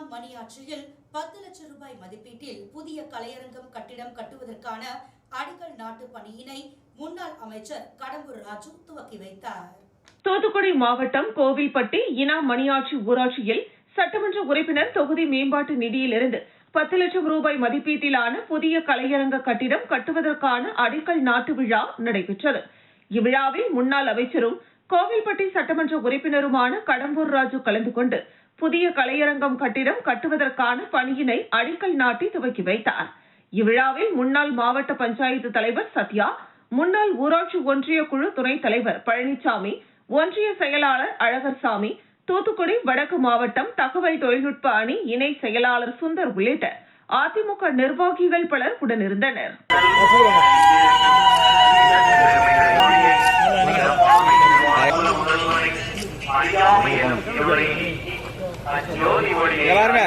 இனாம் மணியாட்சியில் பத்து லட்சம் ரூபாய் மதிப்பீட்டில் புதிய கலையரங்கம் கட்டிடம் கட்டுவதற்கான அடிக்கல் நாட்டு பணியினை முன்னாள் அமைச்சர் கடம்பூர் ராஜு துவக்கி வைத்தார். தூத்துக்குடி மாவட்டம் கோவில்பட்டி இனா மணியாட்சி ஊராட்சியில் சட்டமன்ற உறுப்பினர் தொகுதி மேம்பாட்டு நிதியிலிருந்து பத்து லட்சம் ரூபாய் மதிப்பீட்டிலான புதிய கலையரங்க கட்டிடம் கட்டுவதற்கான அடிக்கல் நாட்டு விழா நடைபெற்றது. இவ்விழாவில் முன்னாள் அமைச்சரும் கோவில்பட்டி சட்டமன்ற உறுப்பினருமான கடம்பூர் ராஜு கலந்து கொண்டு புதிய கலையரங்கம் கட்டிடம் கட்டுவதற்கான பணியினை அடிக்கல் நாட்டி துவக்கி வைத்தார். இவ்விழாவில் முன்னாள் மாவட்ட பஞ்சாயத்து தலைவர் சத்யா முன்னாள் ஊராட்சி ஒன்றிய குழு துணைத் தலைவர் பழனிசாமி ஒன்றிய செயலாளர் அழகர்சாமி தூத்துக்குடி வடக்கு மாவட்டம் தகவல் தொழில்நுட்ப அணி இணை செயலாளர் சுந்தர் உள்ளிட்ட அதிமுக நிர்வாகிகள் பலர் உடனிருந்தனர். எல்லாருமே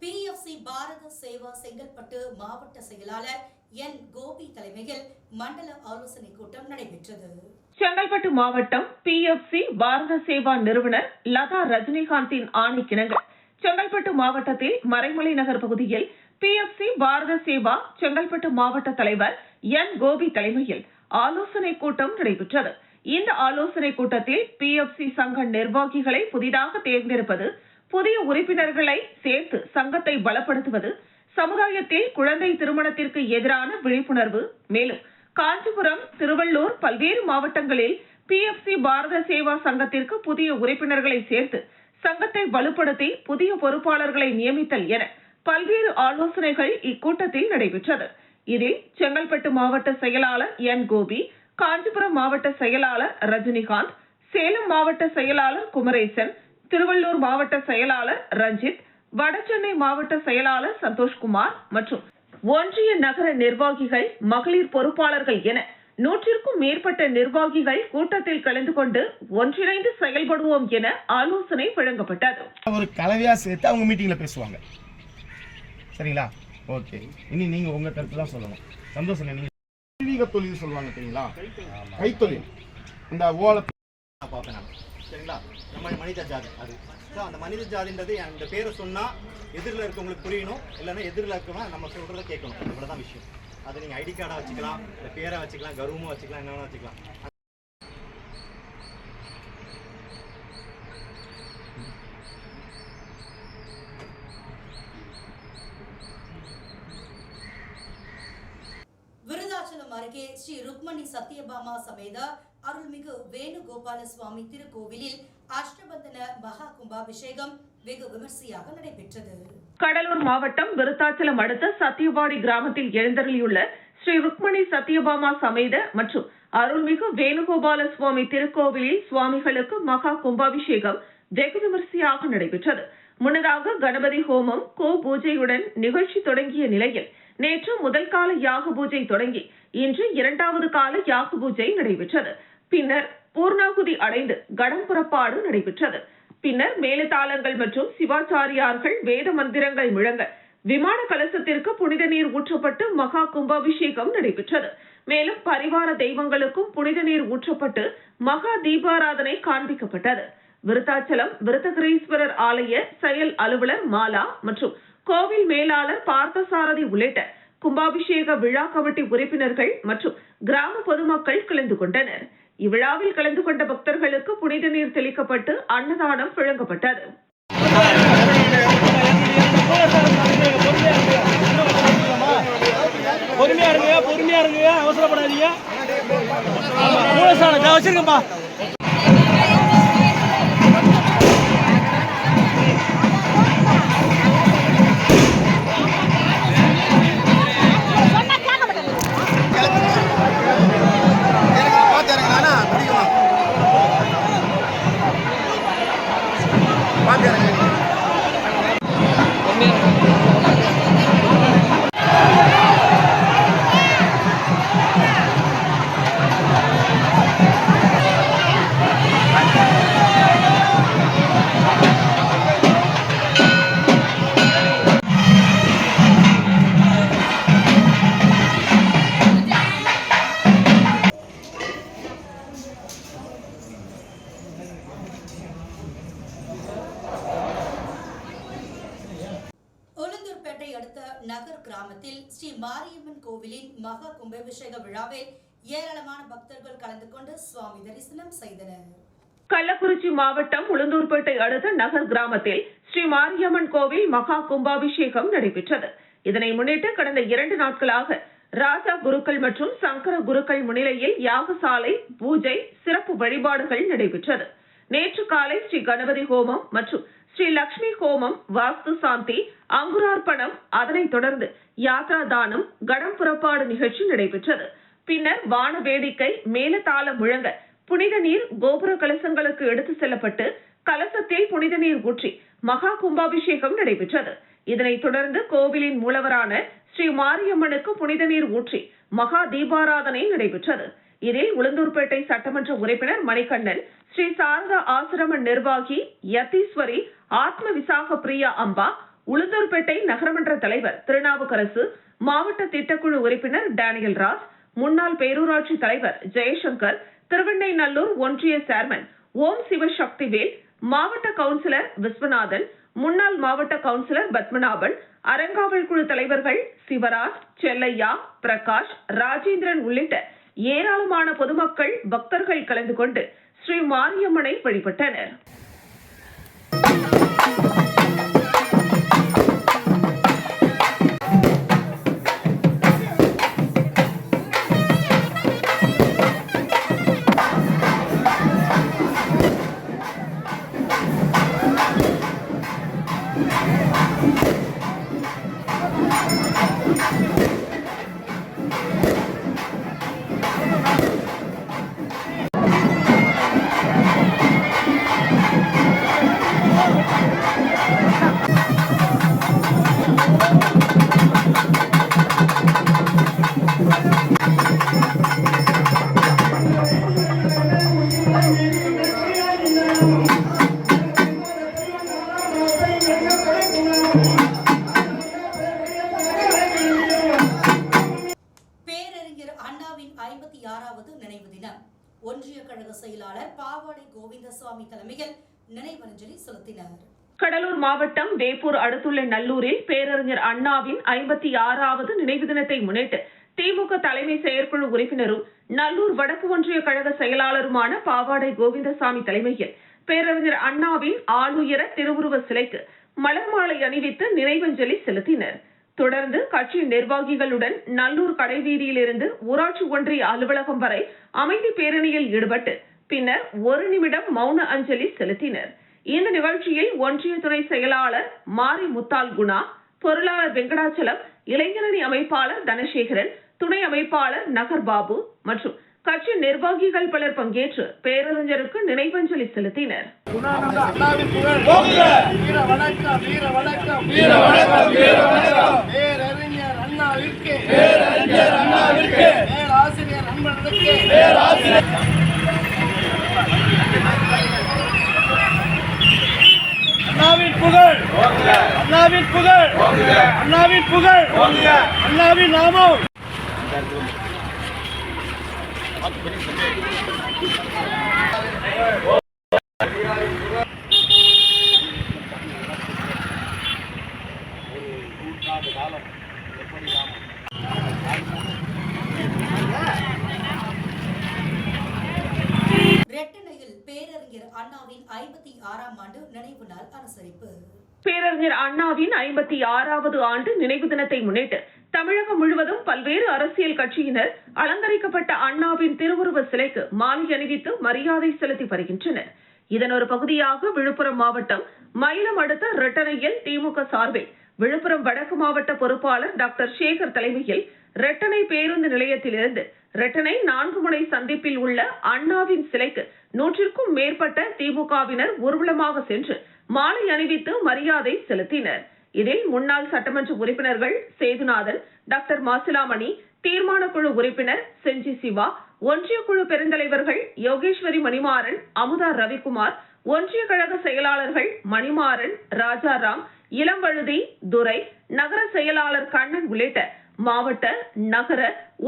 பிஎஃப்சி பாரத சேவா செங்கல்பட்டு மாவட்ட செயலாளர் என் கோபி தலைமையில் மண்டல ஆலோசனை கூட்டம் நடைபெற்றது. செங்கல்பட்டு மாவட்டம் பிஎஃப்சி பாரத சேவா நிறுவனர் லதா ரஜினிகாந்தின் ஆணைக்கிணங்க. செங்கல்பட்டு மாவட்டத்தில் மறைமலை நகர் பகுதியில் பிஎஃப்சி பாரத சேவா செங்கல்பட்டு மாவட்ட தலைவர் என் கோபி தலைமையில் ஆலோசனை கூட்டம் நடைபெற்றது. இந்த ஆலோசனை கூட்டத்தில் பிஎஃப்சி சங்க நிர்வாகிகளை புதிதாக தேர்ந்தெடுப்பது புதிய உறுப்பினர்களை சேர்த்து சங்கத்தை பலப்படுத்துவது சமுதாயத்தில் குழந்தை திருமணத்திற்கு எதிரான விழிப்புணர்வு. மேலும் காஞ்சிபுரம் திருவள்ளூர் பல்வேறு மாவட்டங்களில் பிஎஃப்சி பாரத சேவா சங்கத்திற்கு புதிய உறுப்பினர்களை சேர்த்து சங்கத்தை வலுப்படுத்தி புதிய பொறுப்பாளர்களை நியமித்தல் என பல்வேறு ஆலோசனைகள் இக்கூட்டத்தில் நடைபெற்றது. இதில் செங்கல்பட்டு மாவட்ட செயலாளர் என் கோபி காஞ்சிபுரம் மாவட்ட செயலாளர் ரஜினிகாந்த் சேலம் மாவட்ட செயலாளர் குமரேசன் திருவள்ளூர் மாவட்ட செயலாளர் ரஞ்சித் வடசென்னை மாவட்ட செயலாளர் சந்தோஷ்குமார் மற்றும் ஒன்றிய நகர நிர்வாகிகள் மகளிர் பொறுப்பாளர்கள் என நூற்றிற்கும் மேற்பட்ட நிர்வாகிகள் கூட்டத்தில் கலந்து கொண்டு ஒன்றிணைந்து செயல்படுவோம் என ஆலோசனை வழங்கப்பட்டது. ஒரு கலவையாக சேர்த்து அவங்க மீட்டிங்கில் பேசுவாங்க. சரிங்களா? ஓகே இனி நீங்கள் உங்கள் கருத்து தான் சொல்லணும். சந்தோஷம் நீங்கள் தெய்வீக தொழில் சொல்லுவாங்க தெரியுங்களா? கைத்தொழில். இந்த ஓலை நான் சரிங்களா? நம்ம மனித ஜாதி அது. ஸோ அந்த மனித ஜாதின்றது அந்த பேரை சொன்னால் எதிரில் இருக்கவங்களுக்கு புரியணும். இல்லைன்னா எதிரில் இருக்கவங்க நம்ம சொல்கிறத கேட்கணும். இவ்வளோதான் விஷயம். அது நீங்கள் ஐடி கார்டாக வச்சுக்கலாம் இல்லை பேரை வச்சுக்கலாம் கர்வமாக வச்சுக்கலாம் என்னென்ன வச்சுக்கலாம் விருதாச்சலம் அருகே ஸ்ரீ ருக்மணி சத்யபாமா சமேத அருள்மிகு வேணுகோபால சுவாமி திருக்கோவிலில் அஷ்டபந்தன மகா கும்பாபிஷேகம் வெகு விமர்சையாக நடைபெற்றது. கடலூர் மாவட்டம் விருத்தாச்சலம் அடுத்த சத்தியவாடி கிராமத்தில் எழுந்தருளியுள்ள ஸ்ரீ ருக்மணி சத்யபாமா சமேத மற்றும் அருள்மிகு வேணுகோபால சுவாமி திருக்கோவிலில் சுவாமிகளுக்கு மகா கும்பாபிஷேகம் வெகு விமர்சையாக நடைபெற்றது. முன்னதாக கணபதி ஹோமம் கோ பூஜையுடன் நிகழ்ச்சி தொடங்கிய நிலையில் நேற்று முதல் கால யாக பூஜை தொடங்கி இன்று இரண்டாவது கால யாக பூஜை நடைபெற்றது. பின்னர் பூர்ணாகுதி அடைந்து கடம் புறப்பாடு நடைபெற்றது. பின்னர் மேலதாளங்கள் மற்றும் சிவாச்சாரியார்கள் வேத மந்திரங்கள் முழங்க விமான கலசத்திற்கு புனித நீர் ஊற்றப்பட்டு மகா கும்பாபிஷேகம் நடைபெற்றது. மேலும் பரிவார தெய்வங்களுக்கும் புனித நீர் ஊற்றப்பட்டு மகா தீபாராதனை காண்பிக்கப்பட்டது. விருத்தாச்சலம் விருத்தகிரீஸ்வரர் ஆலய செயல் அலுவலர் மாலா மற்றும் கோவில் மேலாளர் பார்த்தசாரதி உள்ளிட்ட கும்பாபிஷேக விழா கமிட்டி உறுப்பினர்கள் மற்றும் கிராம பொதுமக்கள் கலந்து கொண்டனர். இவ்விழாவில் கலந்து கொண்ட பக்தர்களுக்கு புனித நீர் தெளிக்கப்பட்டு அன்னதானம் வழங்கப்பட்டது. பொறுமையா இருங்க பொறுமையா இருங்க அவசரப்படாதீங்க. minute. மதுரை அடுத்த நகர் கிராமத்தில் ஸ்ரீ மாரியம்மன் கோவிலின் மகா கும்பாபிஷேக விழாவில் ஏராளமான பக்தர்கள் கலந்து கொண்டு சுவாமி தரிசனம் செய்தனர். கள்ளக்குறிச்சி மாவட்டம் உளுந்தூர்பேட்டை அடுத்த நகர் கிராமத்தில் ஸ்ரீ மாரியம்மன் கோவில் மகா கும்பாபிஷேகம் நடைபெற்றது. இதனை முன்னிட்டு கடந்த இரண்டு நாட்களாக ராஜா குருக்கள் மற்றும் சங்கர குருக்கள் முன்னிலையில் யாகசாலை பூஜை சிறப்பு வழிபாடுகள் நடைபெற்றது. நேற்று காலை ஸ்ரீ கணபதி ஹோமம் மற்றும் ஸ்ரீ லக்ஷ்மி ஹோமம் வாஸ்து சாந்தி அங்குரார்ப்பணம் அதனைத் தொடர்ந்து யாத்ரா தானம் கடம் புறப்பாடு நிகழ்ச்சி நடைபெற்றது. பின்னர் வான வேடிக்கை மேலதாள முழங்க புனித நீர் கோபுர கலசங்களுக்கு எடுத்து செல்லப்பட்டு கலசத்தில் புனித நீர் ஊற்றி மகா கும்பாபிஷேகம் நடைபெற்றது. இதனைத் தொடர்ந்து கோவிலின் மூலவரான ஸ்ரீ மாரியம்மனுக்கு புனித நீர் ஊற்றி மகா தீபாராதனை நடைபெற்றது. இதில் உளுந்தூர்பேட்டை சட்டமன்ற உறுப்பினர் மணிகண்ணன் ஸ்ரீ சாரதா ஆசிரம நிர்வாகி யத்தீஸ்வரி ஆத்ம விசாக பிரியா அம்பா உளுந்தூர்பேட்டை நகரமன்ற தலைவர் திருநாவுக்கரசு மாவட்ட திட்டக்குழு உறுப்பினர் டேனியல் ராஜ் முன்னாள் பேரூராட்சி தலைவர் ஜெயசங்கர் திருவெண்ணைநல்லூர் ஒன்றிய சேர்மன் ஓம் சிவசக்திவேல் மாவட்ட கவுன்சிலர் விஸ்வநாதன் முன்னாள் மாவட்ட கவுன்சிலர் பத்மநாபன் அறங்காவல் குழு தலைவர்கள் சிவராஜ் செல்லையா பிரகாஷ் ராஜேந்திரன் உள்ளிட்ட ஏராளமான பொதுமக்கள் பக்தர்கள் கலந்து கொண்டு ஸ்ரீ மாரியம்மனை வழிபட்டனர். அஞ்சலி செலுத்தினார் கடலூர் மாவட்டம் வேப்பூர் அடுத்துள்ள நல்லூரில் பேரறிஞர் அண்ணாவின் ஐம்பத்தி ஆறாவது நினைவு தினத்தை முன்னிட்டு திமுக தலைமை செயற்குழு உறுப்பினரும் நல்லூர் வடக்கு ஒன்றிய கழக செயலாளருமான பாவாடை கோவிந்தசாமி தலைமையில் பேரறிஞர் அண்ணாவின் ஆளுயர திருவுருவ சிலைக்கு மலர் மாலை அணிவித்து நினைவஞ்சலி செலுத்தினர். தொடர்ந்து கட்சி நிர்வாகிகளுடன் நல்லூர் கடைவீதியிலிருந்து ஊராட்சி ஒன்றிய அலுவலகம் வரை அமைதி பேரணியில் ஈடுபட்டு பின்னர் ஒரு நிமிடம் மௌன அஞ்சலி செலுத்தினர். இந்த நிகழ்ச்சியில் ஒன்றிய துணை செயலாளர் மாரி முத்தால் குணா பொருளாளர் வெங்கடாச்சலம் இளைஞரணி அமைப்பாளர் தனசேகரன் துணை அமைப்பாளர் நகர் பாபு மற்றும் கட்சி நிர்வாகிகள் பலர் பங்கேற்று பேரறிஞருக்கு நினைவஞ்சலி செலுத்தினர். பேரறிஞர் அண்ணாவிற்கு பேரறிஞர் அண்ணாவிற்கு பேராசிரியர் அன்பனுக்கு பேராசிரியர் அண்ணாவின் புகழ் அண்ணாவின் புகழ். அண்ணாவின் புகழ். அண்ணாவின் நாமம். ரெட்டனையில் பேரறிஞர் அண்ணாவின் ஐம்பத்தி ஆறாம் ஆண்டு நினைவு நாள் அனுசரிப்பு. பேரறிஞர் அண்ணாவின் ஐம்பத்தி ஆறாவது ஆண்டு நினைவு தினத்தை முன்னிட்டு தமிழகம் முழுவதும் பல்வேறு அரசியல் கட்சியினர் அலங்கரிக்கப்பட்ட அண்ணாவின் திருவுருவ சிலைக்கு மாலை அணிவித்து மரியாதை செலுத்தி வருகின்றனர். இதன் ஒரு பகுதியாக விழுப்புரம் மாவட்டம் மயிலம் அடுத்த ரெட்டனையில் திமுக சார்பில் விழுப்புரம் வடக்கு மாவட்ட பொறுப்பாளர் டாக்டர் சேகர் தலைமையில் ரெட்டனை பேருந்து நிலையத்திலிருந்து ரெட்டனை நான்கு முனை சந்திப்பில் உள்ள அண்ணாவின் சிலைக்கு நூற்றிற்கும் மேற்பட்ட திமுகவினர் ஊர்வலமாக சென்று மாலை அணிவித்து மரியாதை செலுத்தினர். இதில் முன்னாள் சட்டமன்ற உறுப்பினர்கள் சேதுநாதன் டாக்டர் மாசிலாமணி தீர்மான குழு உறுப்பினர் செஞ்சி சிவா ஒன்றிய குழு பெருந்தலைவர்கள் யோகேஸ்வரி மணிமாறன் அமுதா ரவிக்குமார் ஒன்றிய கழக செயலாளர்கள் மணிமாறன் ராஜாராம் இளம்பழுதி துரை நகர செயலாளர் கண்ணன் உள்ளிட்ட மாவட்ட நகர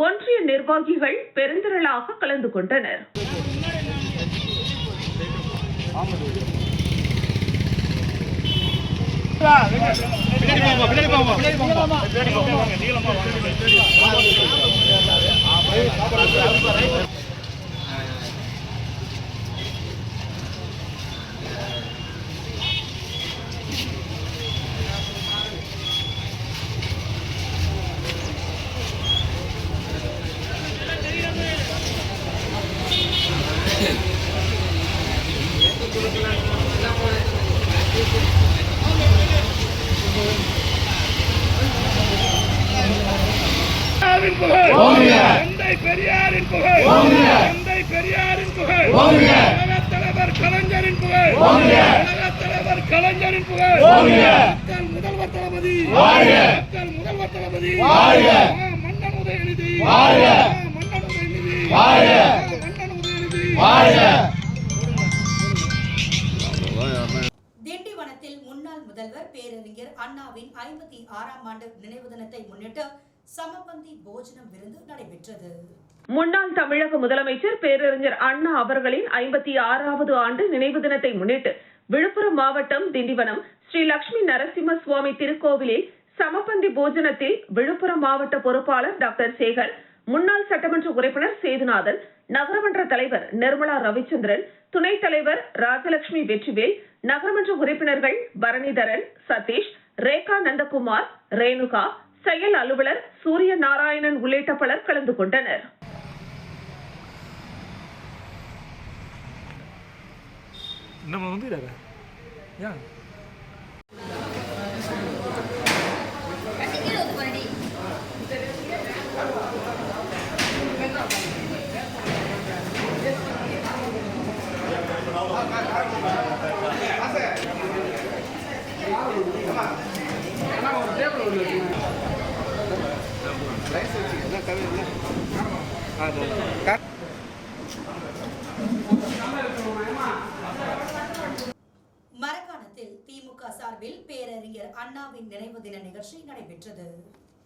ஒன்றிய நிர்வாகிகள் பெருந்திரளாக கலந்து கொண்டனர். அண்ணாவின் புகழ் தந்தை பெரியாரின் புகழ். தந்தை பெரியாரின் புகழ். உலகத் தலைவர் கலைஞரின் புகழ். உலகத் தலைவர் கலைஞரின் புகழ். மக்கள் முதல்வர் தளபதி. மக்கள் முதல்வர் தளபதி. மன்னன் உதயநிதி. மன்னன் உதயநிதி. மன்னன் உதயநிதி. முன்னாள் முதல்வர் பேரறிஞர் அண்ணாவின் ஐம்பத்தி ஆறாம் ஆண்டு நினைவு தினத்தை முன்னிட்டு சமபந்தி போஜனம் விருந்து நடைபெற்றது. முன்னாள் தமிழக முதலமைச்சர் பேரறிஞர் அண்ணா அவர்களின் ஐம்பத்தி ஆறாவது ஆண்டு நினைவு தினத்தை முன்னிட்டு விழுப்புரம் மாவட்டம் திண்டிவனம் ஸ்ரீ லட்சுமி நரசிம்ம சுவாமி திருக்கோவிலில் சமபந்தி போஜனத்தில் விழுப்புரம் மாவட்ட பொறுப்பாளர் டாக்டர் சேகர் முன்னாள் சட்டமன்ற உறுப்பினர் சேதுநாதன் நகரமன்ற தலைவர் நிர்மலா ரவிச்சந்திரன் துணைத் தலைவர் ராஜலட்சுமி வெற்றிவேல் நகரமன்ற உறுப்பினர்கள் பரணிதரன் சதீஷ் ரேகா நந்தகுமார் ரேணுகா செயல் அலுவலர் சூரிய நாராயணன் உள்ளிட்ட பலர் கலந்து கொண்டனர். நம்ம வந்து மரக்காணத்தில் திமுக சார்பில் பேரறிஞர் அண்ணாவின் நினைவு தின நிகழ்ச்சி நடைபெற்றது.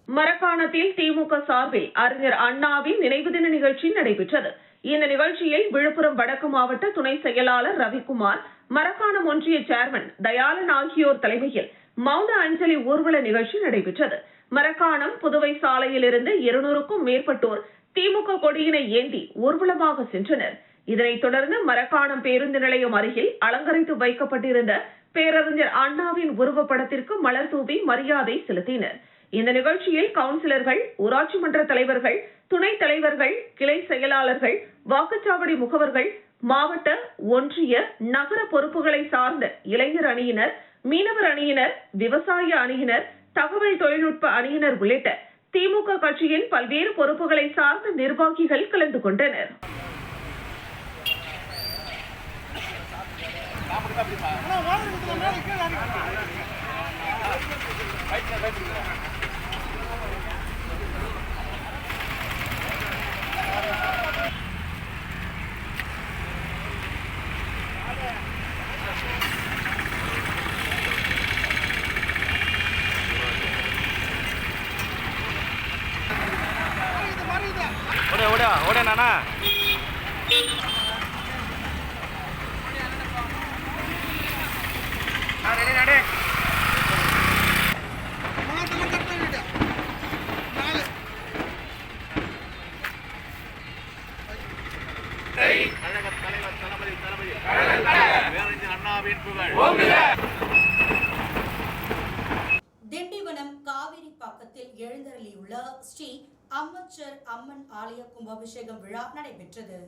மரக்காணத்தில் திமுக சார்பில் அறிஞர் அண்ணாவின் நினைவு தின நிகழ்ச்சி நடைபெற்றது. இந்த நிகழ்ச்சியில் விழுப்புரம் வடக்கு மாவட்ட துணை செயலாளர் ரவிக்குமார் மரக்காணம் ஒன்றிய சேர்மன் தயாளன் ஆகியோர் தலைமையில் மௌன அஞ்சலி ஊர்வல நிகழ்ச்சி நடைபெற்றது. மரக்காணம் புதுவை சாலையிலிருந்து இருநூறுக்கும் மேற்பட்டோர் திமுக கொடியினை ஏந்தி ஊர்வலமாக சென்றனர். இதனைத் தொடர்ந்து மரக்காணம் பேருந்து நிலையம் அருகில் அலங்கரித்து வைக்கப்பட்டிருந்த பேரறிஞர் அண்ணாவின் உருவப்படத்திற்கு மலர் தூவி மரியாதை செலுத்தினர். இந்த நிகழ்ச்சியில் கவுன்சிலர்கள் ஊராட்சி மன்ற தலைவர்கள் துணைத் தலைவர்கள் கிளை செயலாளர்கள் வாக்குச்சாவடி முகவர்கள் மாவட்ட ஒன்றிய நகர பொறுப்புகளை சார்ந்த இளைஞர் அணியினர் மீனவர் அணியினர் விவசாய அணியினர் தகவல் தொழில்நுட்ப அணியினர் உள்ளிட்ட திமுக கட்சியின் பல்வேறு பொறுப்புகளை சார்ந்த நிர்வாகிகள் கலந்து கொண்டனர் ஓட அண்ணாவின் புகழ் திண்டிவனம் காவிரி பக்கத்தில் எழுந்தருளியுள்ள ஸ்ரீ அம்மச்சர் அம்மன் ஆலய கும்பாபிஷேகம் விழா நடைபெற்றது.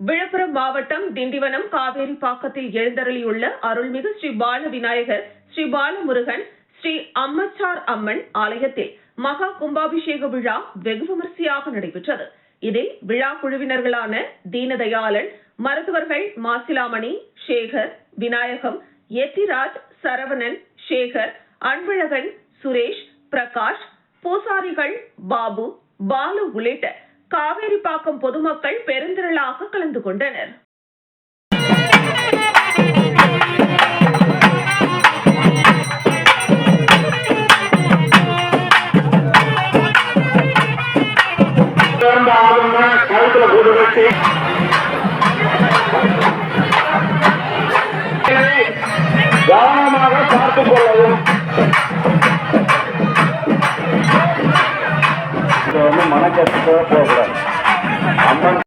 விழுப்புரம் மாவட்டம் திண்டிவனம் காவேரி பாக்கத்தில் எழுந்தருளியுள்ள அருள்மிகு ஸ்ரீ பால விநாயகர் ஸ்ரீ பாலமுருகன் ஸ்ரீ அம்மச்சார் அம்மன் ஆலயத்தில் மகா கும்பாபிஷேக விழா வெகு விமரிசையாக நடைபெற்றது. இதில் விழா குழுவினர்களான தீனதயாளன் மருத்துவர்கள் மாசிலாமணி சேகர் விநாயகம் எத்திராஜ் சரவணன் சேகர் அன்பழகன் சுரேஷ் பிரகாஷ் பூசாரிகள் பாபு பாலு உள்ளிட்ட காவேரிப்பாக்கம் பொதுமக்கள் பெருந்திரளாக கலந்து கொண்டனர். சேர்ந்த ஆளுங்க கழுத்துல கூடு வச்சு. கவனமாக பார்த்துக் கொள்ளவும். வந்து அம்மன்